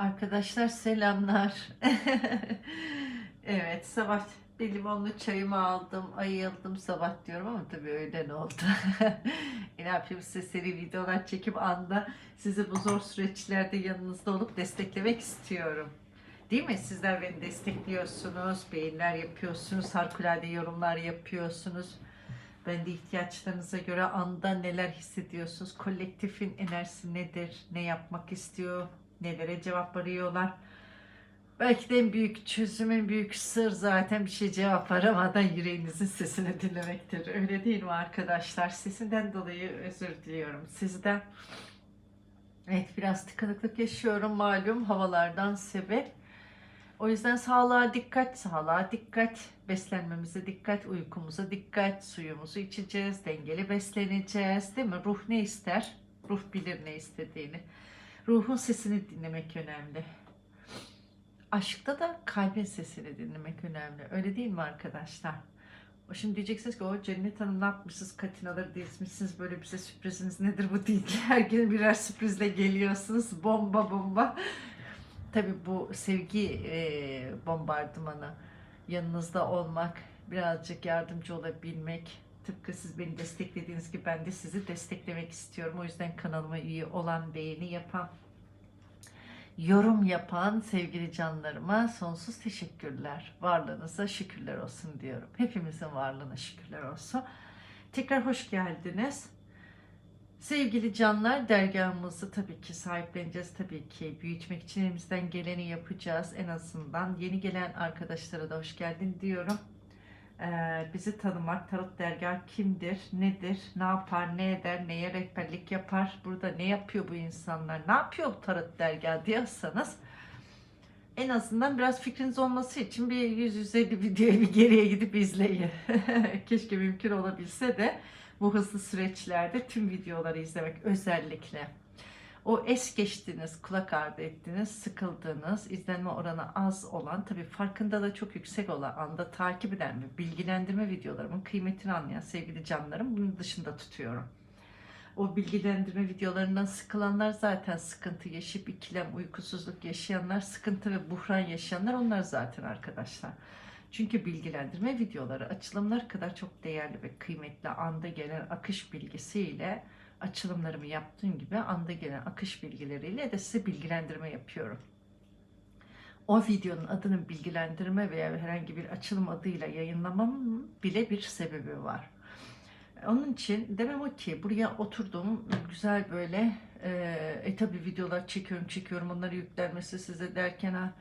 Arkadaşlar selamlar. evet sabah bir limonlu çayımı aldım, ayıldım sabah diyorum ama tabii öğlen oldu. e ne yapayım size seri videolar çekip anda sizi bu zor süreçlerde yanınızda olup desteklemek istiyorum. Değil mi? Sizler beni destekliyorsunuz, beğeniler yapıyorsunuz, harikulade yorumlar yapıyorsunuz. Ben de ihtiyaçlarınıza göre anda neler hissediyorsunuz, kolektifin enerjisi nedir, ne yapmak istiyor, nelere cevap arıyorlar. Belki de en büyük çözüm, en büyük sır zaten bir şey cevap aramadan yüreğinizin sesini dinlemektir. Öyle değil mi arkadaşlar? Sesinden dolayı özür diliyorum sizden. Evet biraz tıkanıklık yaşıyorum malum havalardan sebep. O yüzden sağlığa dikkat, sağlığa dikkat, beslenmemize dikkat, uykumuza dikkat, suyumuzu içeceğiz, dengeli besleneceğiz değil mi? Ruh ne ister? Ruh bilir ne istediğini. Ruhun sesini dinlemek önemli. Aşkta da kalbin sesini dinlemek önemli. Öyle değil mi arkadaşlar? Şimdi diyeceksiniz ki o Cennet Hanım ne yapmışsınız? Katinaları dizmişsiniz. Böyle bize sürpriziniz nedir bu değil. Her gün birer sürprizle geliyorsunuz. Bomba bomba. Tabii bu sevgi e, bombardımanı. Yanınızda olmak, birazcık yardımcı olabilmek. Tıpkı siz beni desteklediğiniz gibi ben de sizi desteklemek istiyorum. O yüzden kanalıma üye olan, beğeni yapan, yorum yapan sevgili canlarıma sonsuz teşekkürler. Varlığınıza şükürler olsun diyorum. Hepimizin varlığına şükürler olsun. Tekrar hoş geldiniz. Sevgili canlar dergahımızı tabii ki sahipleneceğiz. Tabii ki büyütmek için elimizden geleni yapacağız. En azından yeni gelen arkadaşlara da hoş geldin diyorum. Ee, bizi tanımak, Tarot Dergah kimdir, nedir, ne yapar, ne eder, neye rehberlik yapar, burada ne yapıyor bu insanlar, ne yapıyor Tarot Dergah diyorsanız en azından biraz fikriniz olması için bir 100-150 videoyu bir geriye gidip izleyin. Keşke mümkün olabilse de bu hızlı süreçlerde tüm videoları izlemek özellikle. O es geçtiğiniz, kulak ardı ettiğiniz, sıkıldığınız, izlenme oranı az olan, tabii farkında da çok yüksek olan anda takip eden ve bilgilendirme videolarımın kıymetini anlayan sevgili canlarım bunun dışında tutuyorum. O bilgilendirme videolarından sıkılanlar zaten sıkıntı yaşayıp ikilem, uykusuzluk yaşayanlar, sıkıntı ve buhran yaşayanlar onlar zaten arkadaşlar. Çünkü bilgilendirme videoları açılımlar kadar çok değerli ve kıymetli anda gelen akış bilgisiyle açılımlarımı yaptığım gibi anda gelen akış bilgileriyle de size bilgilendirme yapıyorum. O videonun adının bilgilendirme veya herhangi bir açılım adıyla yayınlamamın bile bir sebebi var. Onun için demem o ki buraya oturdum güzel böyle e, e tabi videolar çekiyorum çekiyorum onları yüklenmesi size derken ha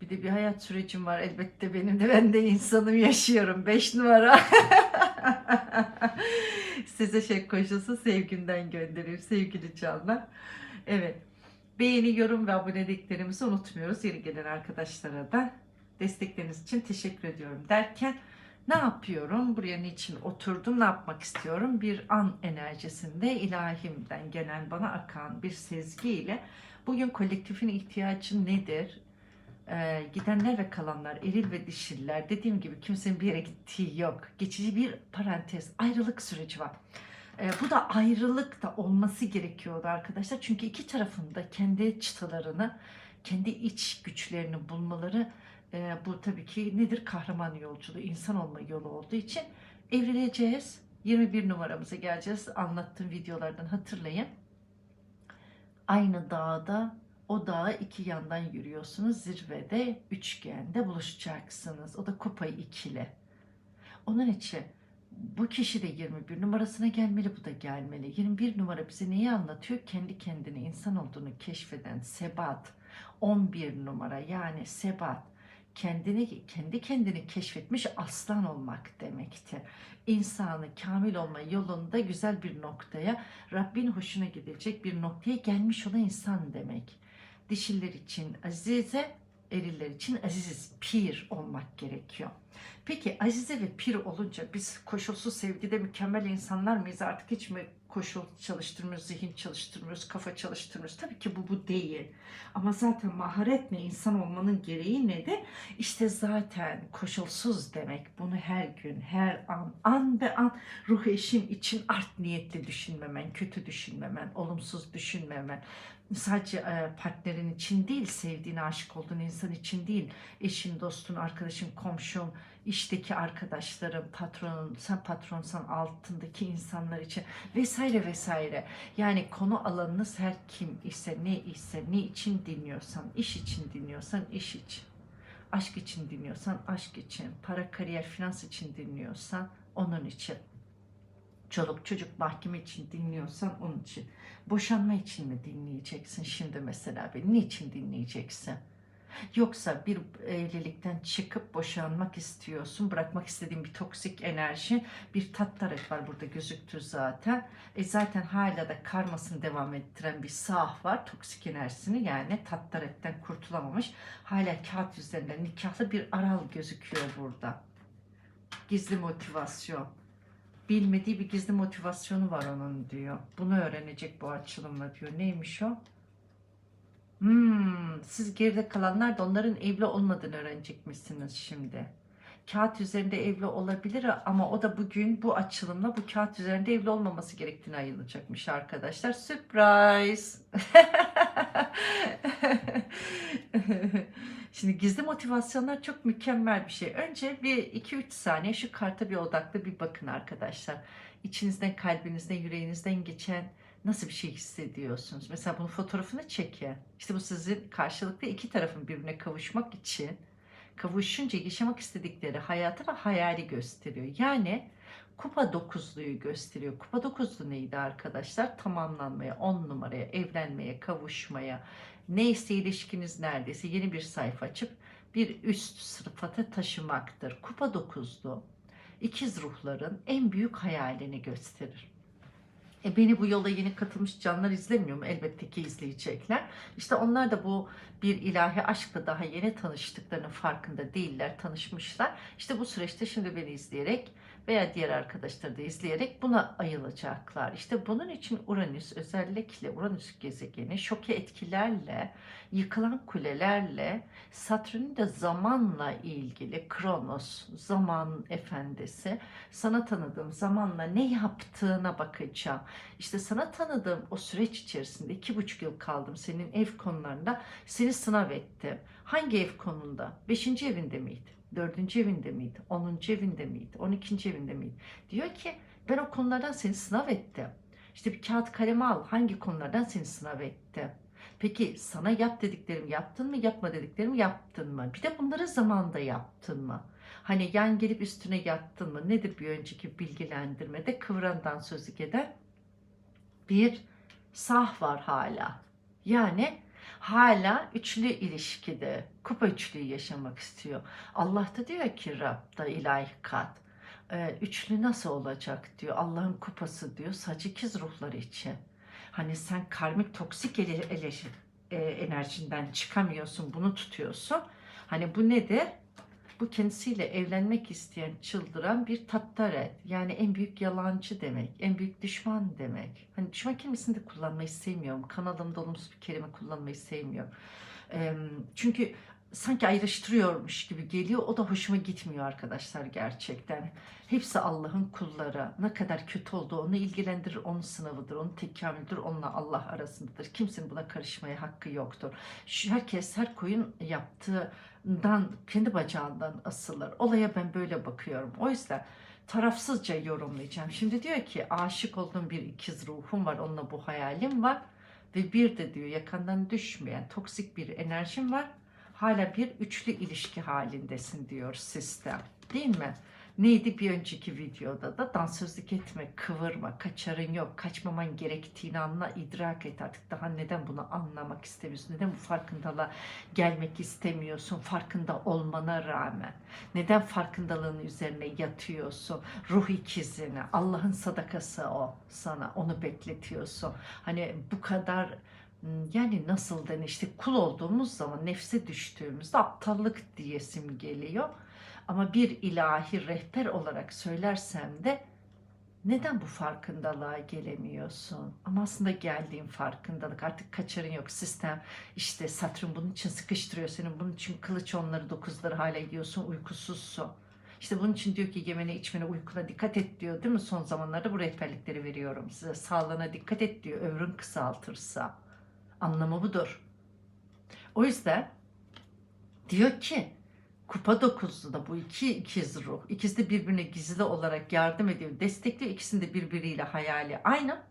bir de bir hayat sürecim var elbette benim de ben de insanım yaşıyorum 5 numara size şey koşulsa sevgimden göndereyim sevgili canlar evet beğeni yorum ve aboneliklerimizi unutmuyoruz yeni gelen arkadaşlara da destekleriniz için teşekkür ediyorum derken ne yapıyorum? Buraya niçin oturdum? Ne yapmak istiyorum? Bir an enerjisinde ilahimden gelen bana akan bir sezgiyle bugün kolektifin ihtiyacı nedir? Ee, gidenler ve kalanlar, eril ve dişiller dediğim gibi kimsenin bir yere gittiği yok. Geçici bir parantez, ayrılık süreci var. Ee, bu da ayrılık da olması gerekiyordu arkadaşlar. Çünkü iki tarafında kendi çıtalarını, kendi iç güçlerini bulmaları e, bu tabii ki nedir? Kahraman yolculuğu, insan olma yolu olduğu için evrileceğiz. 21 numaramıza geleceğiz. Anlattığım videolardan hatırlayın. Aynı dağda o dağa iki yandan yürüyorsunuz. Zirvede üçgende buluşacaksınız. O da kupayı ikili. Onun için bu kişi de 21 numarasına gelmeli, bu da gelmeli. 21 numara bize neyi anlatıyor? Kendi kendine insan olduğunu keşfeden sebat. 11 numara yani sebat kendini kendi kendini keşfetmiş aslan olmak demektir. İnsanı kamil olma yolunda güzel bir noktaya, Rabbin hoşuna gidecek bir noktaya gelmiş olan insan demek. Dişiller için azize, eriller için aziz, pir olmak gerekiyor. Peki azize ve pir olunca biz koşulsuz sevgide mükemmel insanlar mıyız? Artık hiç mi koşul çalıştırmıyoruz, zihin çalıştırmıyoruz, kafa çalıştırmıyoruz. Tabii ki bu bu değil. Ama zaten maharet ne, insan olmanın gereği ne de işte zaten koşulsuz demek. Bunu her gün, her an, an be an ruh eşim için art niyetli düşünmemen, kötü düşünmemen, olumsuz düşünmemen. sadece e, partnerin için değil, sevdiğin, aşık olduğun insan için değil, eşin, dostun, arkadaşın, komşun, işteki arkadaşların, patronun, sen patronsan altındaki insanlar için vesaire vesaire. Yani konu alanınız her kim ise, ne ise, ne için dinliyorsan, iş için dinliyorsan iş için, aşk için dinliyorsan aşk için, para, kariyer, finans için dinliyorsan onun için. Çoluk çocuk mahkeme için dinliyorsan onun için. Boşanma için mi dinleyeceksin şimdi mesela beni? Niçin dinleyeceksin? Yoksa bir evlilikten çıkıp boşanmak istiyorsun, bırakmak istediğin bir toksik enerji, bir tattaret var burada gözüktü zaten. E zaten hala da karmasını devam ettiren bir sah var, toksik enerjisini yani tattaretten kurtulamamış. Hala kağıt üzerinde nikahlı bir aral gözüküyor burada. Gizli motivasyon bilmediği bir gizli motivasyonu var onun diyor. Bunu öğrenecek bu açılımla diyor. Neymiş o? Hmm, siz geride kalanlar da onların evli olmadığını öğrenecekmişsiniz şimdi. Kağıt üzerinde evli olabilir ama o da bugün bu açılımla bu kağıt üzerinde evli olmaması gerektiğini ayılacakmış arkadaşlar. Surprise! Şimdi gizli motivasyonlar çok mükemmel bir şey. Önce bir 2-3 saniye şu karta bir odaklı bir bakın arkadaşlar. İçinizden, kalbinizden, yüreğinizden geçen nasıl bir şey hissediyorsunuz? Mesela bunun fotoğrafını çekin. İşte bu sizin karşılıklı iki tarafın birbirine kavuşmak için kavuşunca yaşamak istedikleri hayatı ve hayali gösteriyor. Yani kupa dokuzluyu gösteriyor. Kupa dokuzlu neydi arkadaşlar? Tamamlanmaya, on numaraya, evlenmeye, kavuşmaya, neyse ilişkiniz neredeyse yeni bir sayfa açıp bir üst sıfata taşımaktır. Kupa dokuzlu ikiz ruhların en büyük hayalini gösterir. E beni bu yola yeni katılmış canlar izlemiyor mu? Elbette ki izleyecekler. İşte onlar da bu bir ilahi aşkla daha yeni tanıştıklarının farkında değiller, tanışmışlar. İşte bu süreçte şimdi beni izleyerek veya diğer arkadaşları da izleyerek buna ayılacaklar. İşte bunun için Uranüs özellikle Uranüs gezegeni şoke etkilerle, yıkılan kulelerle, Satürn de zamanla ilgili Kronos, zaman efendisi, sana tanıdığım zamanla ne yaptığına bakacağım. İşte sana tanıdığım o süreç içerisinde iki buçuk yıl kaldım senin ev konularında seni sınav ettim. Hangi ev konunda? Beşinci evinde miydi? Dördüncü evinde miydi? Onuncu evinde miydi? On ikinci evinde miydi? Diyor ki ben o konulardan seni sınav ettim. İşte bir kağıt kalemi al. Hangi konulardan seni sınav ettim? Peki sana yap dediklerimi yaptın mı? Yapma dediklerimi yaptın mı? Bir de bunları zamanda yaptın mı? Hani yan gelip üstüne yattın mı? Nedir bir önceki bilgilendirmede kıvrandan sözü eden bir sah var hala. Yani hala üçlü ilişkide kupa üçlüyü yaşamak istiyor. Allah da diyor ki Rab'da ilahi kat. e, Üçlü nasıl olacak diyor. Allah'ın kupası diyor. Sadece ikiz ruhları için. Hani sen karmik toksik ele, e, enerjinden çıkamıyorsun. Bunu tutuyorsun. Hani bu nedir? Bu kendisiyle evlenmek isteyen, çıldıran bir tattaret. Yani en büyük yalancı demek, en büyük düşman demek. Hani düşman kelimesini de kullanmayı sevmiyorum. Kanalımda olumsuz bir kelime kullanmayı sevmiyorum. Çünkü sanki ayrıştırıyormuş gibi geliyor. O da hoşuma gitmiyor arkadaşlar gerçekten. Hepsi Allah'ın kulları. Ne kadar kötü olduğu onu ilgilendirir, onun sınavıdır, onun tekamüldür, onunla Allah arasındadır. Kimsenin buna karışmaya hakkı yoktur. Şu, herkes her koyun yaptığından, kendi bacağından asılır. Olaya ben böyle bakıyorum. O yüzden tarafsızca yorumlayacağım. Şimdi diyor ki aşık olduğum bir ikiz ruhum var, onunla bu hayalim var. Ve bir de diyor yakandan düşmeyen toksik bir enerjim var. Hala bir üçlü ilişki halindesin diyor sistem. Değil mi? Neydi bir önceki videoda da dansözlük etme, kıvırma, kaçarın yok, kaçmaman gerektiğini anla, idrak et artık daha neden bunu anlamak istemiyorsun, neden bu farkındalığa gelmek istemiyorsun farkında olmana rağmen, neden farkındalığın üzerine yatıyorsun, ruh ikizini, Allah'ın sadakası o sana, onu bekletiyorsun. Hani bu kadar yani nasıl denir işte kul olduğumuz zaman nefse düştüğümüzde aptallık diyesim geliyor. Ama bir ilahi rehber olarak söylersem de neden bu farkındalığa gelemiyorsun? Ama aslında geldiğin farkındalık artık kaçarın yok. Sistem işte Satürn bunun için sıkıştırıyor senin. Bunun için kılıç onları dokuzları hala yiyorsun uykusuzsun. İşte bunun için diyor ki yemene içmene uykuna dikkat et diyor değil mi? Son zamanlarda bu rehberlikleri veriyorum size. Sağlığına dikkat et diyor ömrün kısaltırsa. Anlamı budur. O yüzden diyor ki Kupa dokuzlu da bu iki ikiz ruh. İkisi de birbirine gizli olarak yardım ediyor, destekliyor. İkisinin de birbiriyle hayali aynı.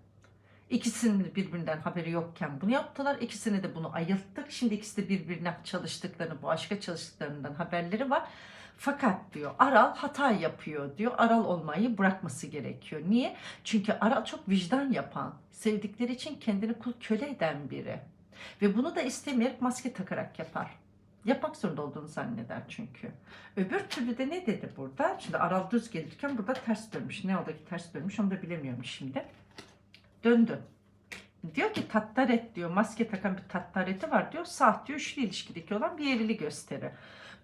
İkisinin de birbirinden haberi yokken bunu yaptılar. İkisini de bunu ayılttık. Şimdi ikisi de birbirine çalıştıklarını, bu aşka çalıştıklarından haberleri var. Fakat diyor Aral hata yapıyor diyor. Aral olmayı bırakması gerekiyor. Niye? Çünkü Aral çok vicdan yapan, sevdikleri için kendini kul köle eden biri. Ve bunu da istemeyerek maske takarak yapar. Yapmak zorunda olduğunu zanneder çünkü. Öbür türlü de ne dedi burada? Şimdi Aral düz gelirken burada ters dönmüş. Ne oldu ki ters dönmüş onu da bilemiyorum şimdi. Döndü. Diyor ki tattaret diyor maske takan bir tattareti var diyor. Saat diyor üçlü ilişkideki olan bir evliliği gösterir.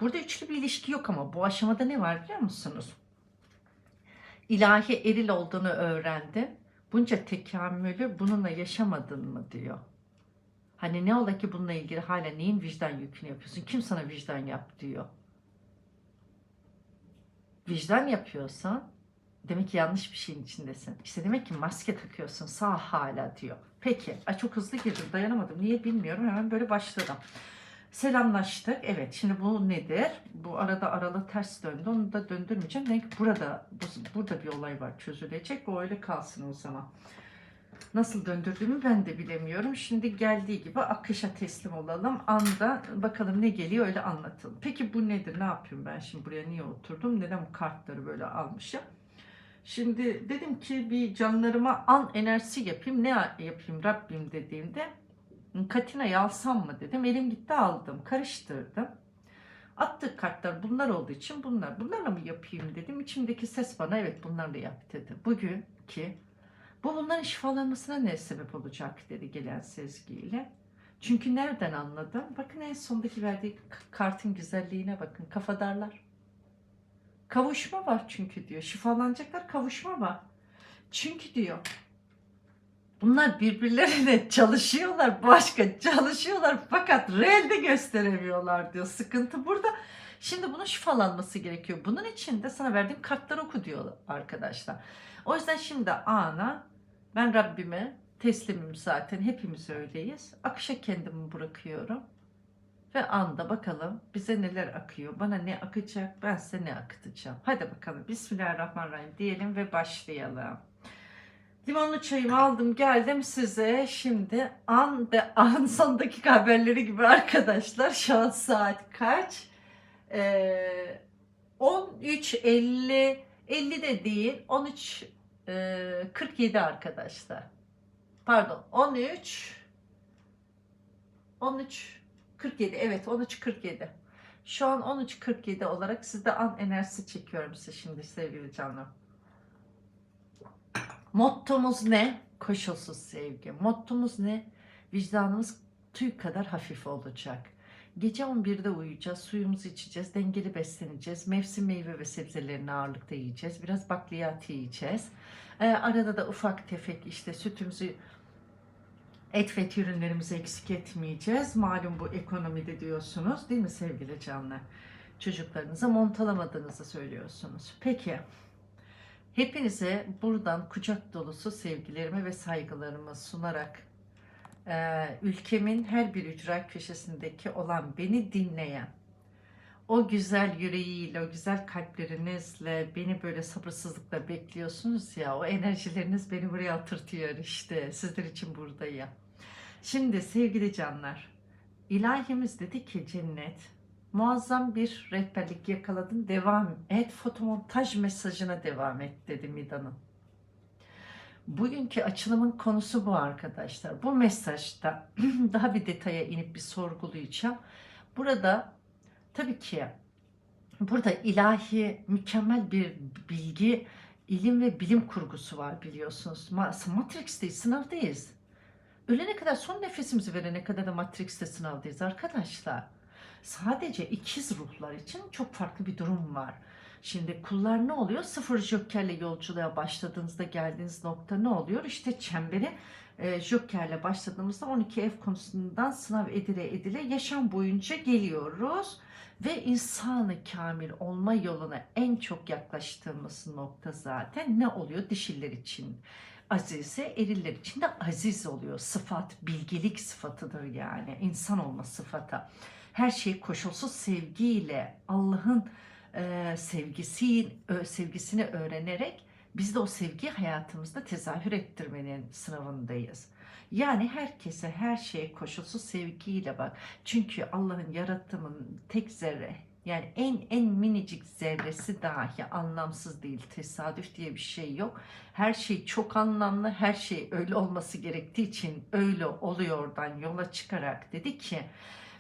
Burada üçlü bir ilişki yok ama bu aşamada ne var biliyor musunuz? İlahi eril olduğunu öğrendin. Bunca tekamülü bununla yaşamadın mı diyor. Hani ne ola ki bununla ilgili hala neyin vicdan yükünü yapıyorsun? Kim sana vicdan yap diyor. Vicdan yapıyorsan demek ki yanlış bir şeyin içindesin. İşte demek ki maske takıyorsun sağ hala diyor. Peki. Ay çok hızlı girdim dayanamadım. Niye bilmiyorum. Hemen böyle başladım. Selamlaştık. Evet şimdi bu nedir? Bu arada aralı ters döndü. Onu da döndürmeyeceğim. Ki burada, bu- burada bir olay var çözülecek. O öyle kalsın o zaman. Nasıl döndürdüğümü ben de bilemiyorum. Şimdi geldiği gibi akışa teslim olalım. Anda bakalım ne geliyor öyle anlatalım. Peki bu nedir? Ne yapıyorum ben şimdi buraya niye oturdum? Neden bu kartları böyle almışım? Şimdi dedim ki bir canlarıma an enerjisi yapayım. Ne yapayım Rabbim dediğimde Katina'yı alsam mı dedim. Elim gitti aldım. Karıştırdım. Attık kartlar bunlar olduğu için bunlar. Bunlarla mı yapayım dedim. İçimdeki ses bana evet bunlarla yap dedi. Bugün ki bu bunların şifalanmasına ne sebep olacak dedi gelen sezgiyle. Çünkü nereden anladım? Bakın en sondaki verdiği kartın güzelliğine bakın. Kafadarlar. Kavuşma var çünkü diyor. Şifalanacaklar kavuşma var. Çünkü diyor bunlar birbirlerine çalışıyorlar. Başka çalışıyorlar fakat reelde gösteremiyorlar diyor. Sıkıntı burada. Şimdi bunun şifalanması gerekiyor. Bunun için de sana verdiğim kartları oku diyor arkadaşlar. O yüzden şimdi ana ben Rabbime teslimim zaten. Hepimiz öyleyiz. Akışa kendimi bırakıyorum. Ve anda bakalım bize neler akıyor. Bana ne akacak ben size ne akıtacağım. Hadi bakalım Bismillahirrahmanirrahim diyelim ve başlayalım. Limonlu çayımı aldım geldim size. Şimdi an de an son dakika haberleri gibi arkadaşlar. Şu an saat kaç? Ee, 13.50 50 de değil 13 e, 47 arkadaşlar. Pardon 13 13 47 evet 13 47. Şu an 13 47 olarak sizde an enerjisi çekiyorum size şimdi sevgili canım. Mottomuz ne? Koşulsuz sevgi. Mottomuz ne? Vicdanımız tüy kadar hafif olacak. Gece 11'de uyuyacağız, suyumuzu içeceğiz, dengeli besleneceğiz. Mevsim meyve ve sebzelerini ağırlıkta yiyeceğiz. Biraz bakliyat yiyeceğiz. Ee, arada da ufak tefek işte sütümüzü et ve ürünlerimizi eksik etmeyeceğiz. Malum bu ekonomide diyorsunuz değil mi sevgili canlar? Çocuklarınıza montalamadığınızı söylüyorsunuz. Peki. Hepinize buradan kucak dolusu sevgilerimi ve saygılarımı sunarak e, ülkemin her bir ücra köşesindeki olan beni dinleyen o güzel yüreğiyle, o güzel kalplerinizle beni böyle sabırsızlıkla bekliyorsunuz ya o enerjileriniz beni buraya oturtuyor işte sizler için buradayım. Şimdi sevgili canlar ilahimiz dedi ki cennet muazzam bir rehberlik yakaladın devam et fotomontaj mesajına devam et dedi Mida'nın. Bugünkü açılımın konusu bu arkadaşlar. Bu mesajda daha bir detaya inip bir sorgulayacağım. Burada tabii ki burada ilahi mükemmel bir bilgi, ilim ve bilim kurgusu var biliyorsunuz. Ma- Matrix'teyiz, sınavdayız. Ölene kadar son nefesimizi verene kadar da Matrix'te sınavdayız arkadaşlar. Sadece ikiz ruhlar için çok farklı bir durum var. Şimdi kullar ne oluyor? Sıfır jokerle yolculuğa başladığınızda geldiğiniz nokta ne oluyor? İşte çemberi e, jokerle başladığımızda 12 ev konusundan sınav edile edile yaşam boyunca geliyoruz. Ve insanı kamil olma yoluna en çok yaklaştığımız nokta zaten ne oluyor dişiller için? Azize eriller içinde aziz oluyor. Sıfat, bilgelik sıfatıdır yani. insan olma sıfatı. Her şeyi koşulsuz sevgiyle Allah'ın e, sevgisi, sevgisini öğrenerek biz de o sevgi hayatımızda tezahür ettirmenin sınavındayız. Yani herkese her şeye koşulsuz sevgiyle bak. Çünkü Allah'ın yarattığının tek zerre yani en en minicik zerresi dahi anlamsız değil. Tesadüf diye bir şey yok. Her şey çok anlamlı. Her şey öyle olması gerektiği için öyle oluyordan yola çıkarak dedi ki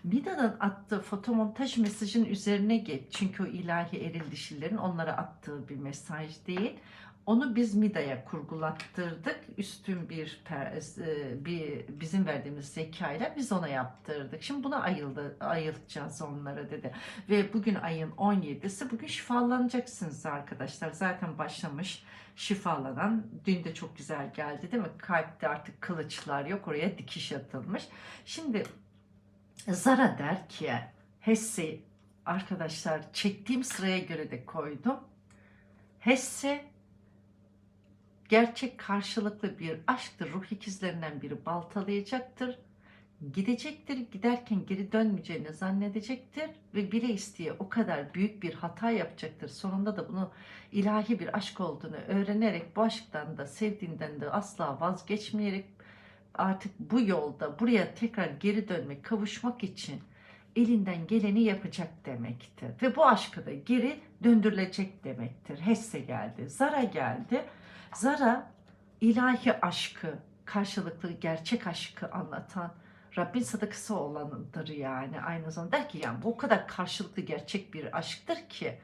Mida'nın attığı fotomontaj mesajın üzerine geç. Çünkü o ilahi eril dişilerin onlara attığı bir mesaj değil. Onu biz Mida'ya kurgulattırdık. Üstün bir, e, bir bizim verdiğimiz zekayla biz ona yaptırdık. Şimdi buna ayıldı, ayıltacağız onlara dedi. Ve bugün ayın 17'si bugün şifalanacaksınız arkadaşlar. Zaten başlamış şifalanan. Dün de çok güzel geldi değil mi? Kalpte artık kılıçlar yok. Oraya dikiş atılmış. Şimdi Zara der ki Hesse arkadaşlar çektiğim sıraya göre de koydum. Hesse gerçek karşılıklı bir aşktır. Ruh ikizlerinden biri baltalayacaktır. Gidecektir. Giderken geri dönmeyeceğini zannedecektir. Ve bile isteye o kadar büyük bir hata yapacaktır. Sonunda da bunu ilahi bir aşk olduğunu öğrenerek bu aşktan da sevdiğinden de asla vazgeçmeyerek artık bu yolda buraya tekrar geri dönmek, kavuşmak için elinden geleni yapacak demektir. Ve bu aşkı da geri döndürülecek demektir. Hesse geldi, Zara geldi. Zara ilahi aşkı, karşılıklı gerçek aşkı anlatan Rabbin sadakası olanıdır yani. Aynı zamanda der ki yani bu o kadar karşılıklı gerçek bir aşktır ki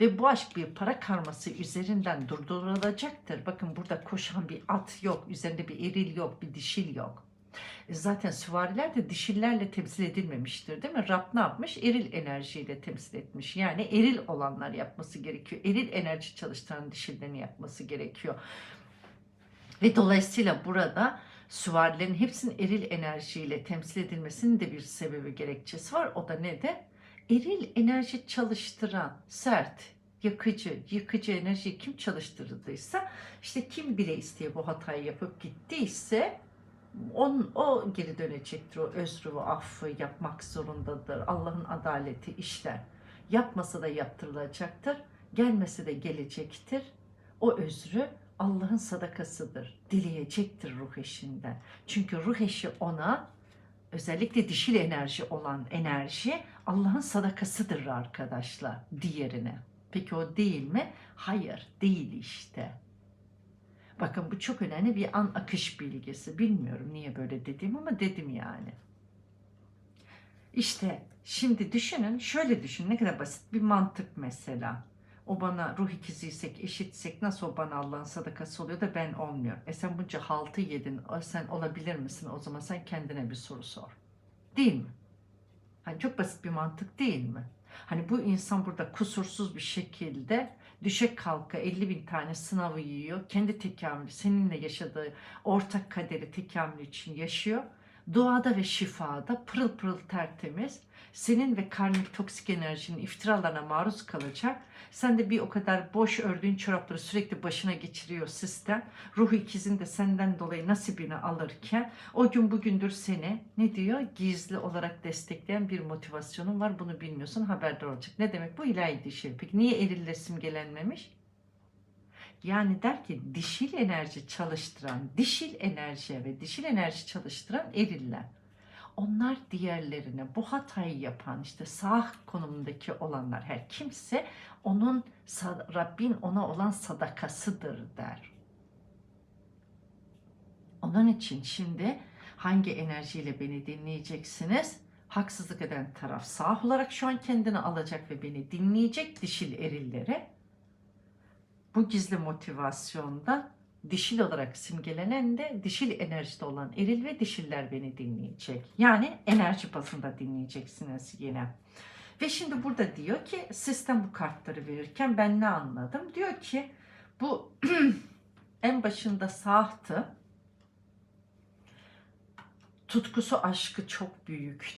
ve bu aşk bir para karması üzerinden durdurulacaktır. Bakın burada koşan bir at yok, üzerinde bir eril yok, bir dişil yok. E Zaten süvariler de dişillerle temsil edilmemiştir değil mi? Rab ne yapmış? Eril enerjiyle temsil etmiş. Yani eril olanlar yapması gerekiyor. Eril enerji çalıştıran dişillerin yapması gerekiyor. Ve dolayısıyla burada süvarilerin hepsinin eril enerjiyle temsil edilmesinin de bir sebebi gerekçesi var. O da ne de? Eril enerji çalıştıran, sert, yakıcı, yıkıcı enerjiyi kim çalıştırdıysa, işte kim bile isteye bu hatayı yapıp gittiyse on, o geri dönecektir. O özrü ve affı yapmak zorundadır. Allah'ın adaleti işler. Yapmasa da yaptırılacaktır. Gelmese de gelecektir. O özrü Allah'ın sadakasıdır. Dileyecektir ruh eşinden. Çünkü ruh eşi ona özellikle dişil enerji olan enerji Allah'ın sadakasıdır arkadaşlar diğerine. Peki o değil mi? Hayır, değil işte. Bakın bu çok önemli bir an akış bilgisi. Bilmiyorum niye böyle dediğim ama dedim yani. İşte şimdi düşünün, şöyle düşünün ne kadar basit bir mantık mesela. O bana ruh ikiziysek, eşitsek nasıl o bana Allah'ın sadakası oluyor da ben olmuyorum. E sen bunca haltı yedin, sen olabilir misin? O zaman sen kendine bir soru sor. Değil mi? Hani çok basit bir mantık değil mi? Hani bu insan burada kusursuz bir şekilde düşe kalka 50 bin tane sınavı yiyor. Kendi tekamülü, seninle yaşadığı ortak kaderi tekamül için yaşıyor. Duada ve şifada pırıl pırıl tertemiz. Senin ve karmik toksik enerjinin iftiralarına maruz kalacak. Sen de bir o kadar boş ördüğün çorapları sürekli başına geçiriyor sistem. Ruh ikizin de senden dolayı nasibini alırken o gün bugündür seni ne diyor? Gizli olarak destekleyen bir motivasyonun var. Bunu bilmiyorsun haberdar olacak. Ne demek bu ilahi dişil? Peki niye erille simgelenmemiş? Yani der ki dişil enerji çalıştıran, dişil enerji ve dişil enerji çalıştıran eriller. Onlar diğerlerine bu hatayı yapan işte sağ konumundaki olanlar her kimse onun Rabbin ona olan sadakasıdır der. Onun için şimdi hangi enerjiyle beni dinleyeceksiniz? Haksızlık eden taraf sağ olarak şu an kendini alacak ve beni dinleyecek dişil erillere. Bu gizli motivasyonda dişil olarak simgelenen de dişil enerjide olan eril ve dişiller beni dinleyecek. Yani enerji bazında dinleyeceksiniz yine. Ve şimdi burada diyor ki sistem bu kartları verirken ben ne anladım? Diyor ki bu en başında sahtı. Tutkusu aşkı çok büyük